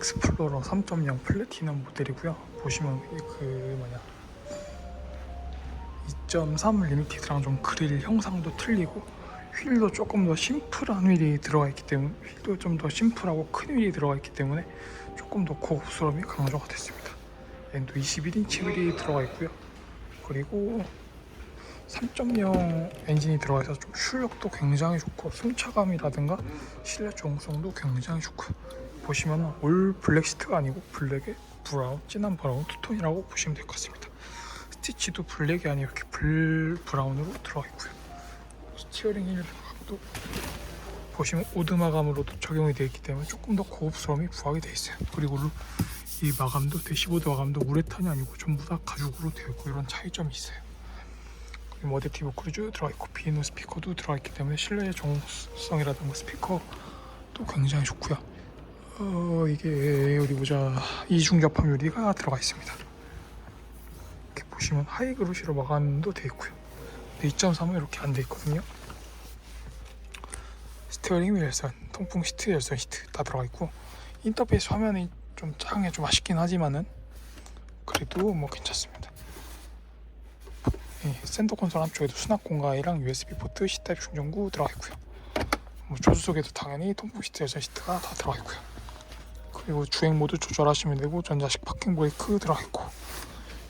익스플로러 3.0 플래티넘 모델이고요. 보시면 이그 뭐냐 2.3 리미티드랑 좀 그릴 형상도 틀리고 휠도 조금 더 심플한 휠이 들어가 있기 때문에 휠도 좀 더 심플하고 큰 휠이 들어가 있기 때문에 조금 더 고급스러움이 강조가 됐습니다. 얘도 21인치 휠이 들어가 있고요. 그리고 3.0 엔진이 들어가 있어서 좀 출력도 굉장히 좋고 승차감이라든가 실내 조응성도 굉장히 좋고 보시면 올 블랙 시트가 아니고 블랙에 브라운, 진한 브라운 투톤이라고 보시면 될 것 같습니다. 스티치도 블랙이 아니고 이렇게 불 브라운으로 들어가 있고요. 스티어링 힐도 보시면 오드 마감으로도 적용이 되어 있기 때문에 조금 더 고급스러움이 부각이 되어 있어요. 그리고 루- 이 마감도 대시보드 마감도 우레탄이 아니고 전부 다 가죽으로 되어 있고 이런 차이점이 있어요. 머드티브 크루즈 들어가 있고 비에노 스피커도 들어가 있기 때문에 실내 정성이라든가 스피커도 굉장히 좋고요. 어 이게 어디 보자 이중접합 유리가 들어가 있습니다. 이렇게 보시면 하이그로시로 마감도 되어 있고요. 2.3은 이렇게 안 되어 있거든요. 스티어링 휠 열선, 통풍 시트 열선 시트 다 들어가 있고 인터페이스 화면이 좀 작게 좀 아쉽긴 하지만은 그래도 뭐 괜찮습니다. 예, 센터 콘솔 한쪽에도 수납 공간이랑 USB 포트, C타입 충전구 들어가 있고요. 뭐 조수석에도 당연히 통풍 시트 열선 시트가 다 들어가 있고요. 그리고 주행 모드 조절하시면 되고 전자식 파킹 브레이크 들어가 있고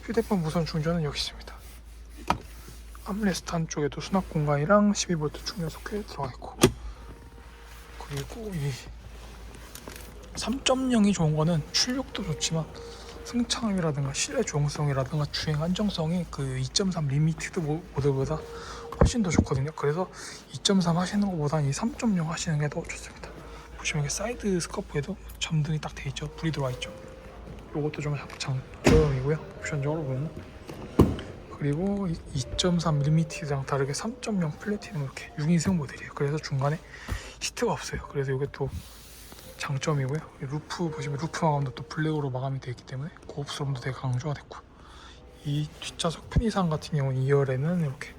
휴대폰 무선 충전은 여기 있습니다. 암레스트 한쪽에도 수납 공간이랑 12V 충전 소켓 들어가 있고 그리고 이 3.0이 좋은 거는 출력도 좋지만 승차감이라든가 실내 조응성이라든가 주행 안정성이 그 2.3 리미티드 모- 모델보다 훨씬 더 좋거든요. 그래서 2.3 하시는 것보다는 이3.0 하시는 게 더 좋습니다. 보시면 이게 사이드 스커프에도 점등이 딱 돼 있죠. 불이 들어와 있죠. 요것도 좀 장점이고요. 옵션적으로 보면 그리고 2.3 리미티드랑 다르게 3.0 플래티넘 이렇게 6인승 모델이에요. 그래서 중간에 시트가 없어요. 그래서 이게 또 장점이고요. 이 루프 보시면 루프 마감도 또 블랙으로 마감이 되어 있기 때문에 고급스러움도 되게 강조가 됐고 이 뒷좌석 편의상 같은 경우는 2열에는 이렇게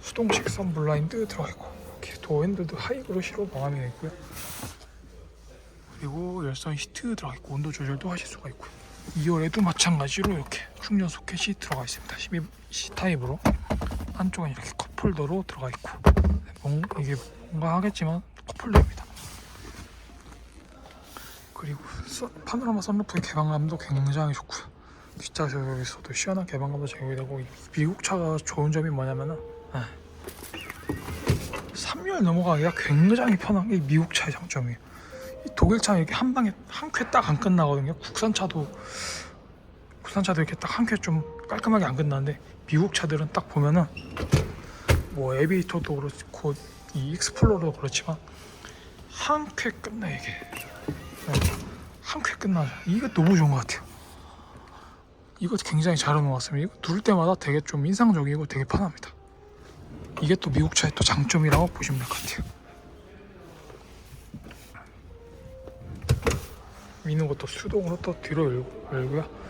수동식 선 블라인드 들어가 있고 이렇게 도어 핸들도 하이그로시로 마감이 되어 있고요. 그리고 열선 시트 들어가 있고 온도 조절도 하실 수가 있고요. 2열에도 마찬가지로 이렇게 충전 소켓이 들어가 있습니다. 12C 타입으로 한쪽은 이렇게 컵홀더로 들어가 있고 뭔 이게 뭔가 하겠지만 컵홀더입니다. 그리고 서- 파노라마 선루프의 개방감도 굉장히 좋고요. 뒷좌석에서도 시원한 개방감도 제공이 되고 이 미국 차가 좋은 점이 뭐냐면은 3열 넘어가기가 굉장히 편한 게 미국 차의 장점이에요. 이 독일 차는 이렇게 한 방에 한 쾌 딱 안 끝나거든요. 국산 차도 국산 차도 이렇게 딱 한 쾌 좀 깔끔하게 안 끝나는데 미국 차들은 딱 보면은 뭐 에비토도 그렇고 이 익스플로러도 그렇지만 한 쾌 끝나 이게 한쾌 끝나 이거 너무 좋은 것 같아요. 이거 굉장히 잘 같습니다. 이거 둘 때마다 되게 좀 인상적이고 되게 편합니다. 이게 또 미국 차의 또 장점이라고 보시면 될 것 같아요. 미는 것도 수동으로 또 뒤로 열고, 열고요.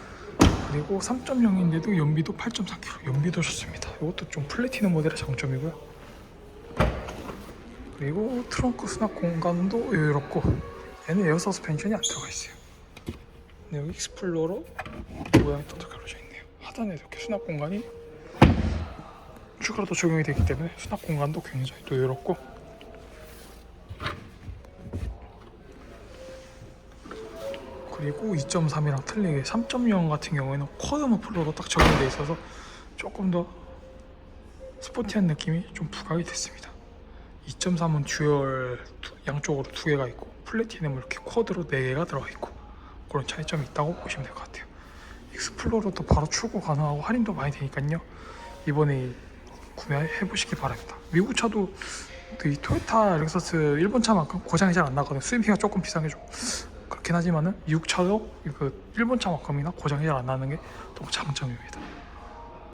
그리고 3.0인데도 연비도 8.4km, 연비도 좋습니다. 이것도 좀 플래티넘 모델의 장점이고요. 그리고 트렁크 수납 공간도 여유롭고 얘는 에어 서스펜션이 안 들어가 있어요. 근데 익스플로러 모양이 또 가려져 있네요. 하단에 이렇게 수납 공간이 추가로 또 적용이 되기 때문에 수납 공간도 굉장히 또 여유롭고 그리고 2.3이랑 틀리게 3.0 같은 경우에는 쿼드 머플러로 딱 적용돼 있어서 조금 더 스포티한 느낌이 좀 부각이 됐습니다. 2.3은 듀얼 두- 양쪽으로 두 개가 있고 플래티넘은 이렇게 쿼드로 네 개가 들어가 있고 그런 차이점이 있다고 보시면 될 것 같아요. 익스플로러도 바로 출고 가능하고 할인도 많이 되니까요. 이번에 구매해 보시기 바랍니다. 미국 차도 그이 토요타 렉서스 일본 차만큼 고장이 잘 안 나거든요. 수입비가 조금 비싼 게 좀 그렇긴 하지만은 미국 차도 그 일본 차만큼이나 고장이 잘 안 나는 게 또 장점입니다.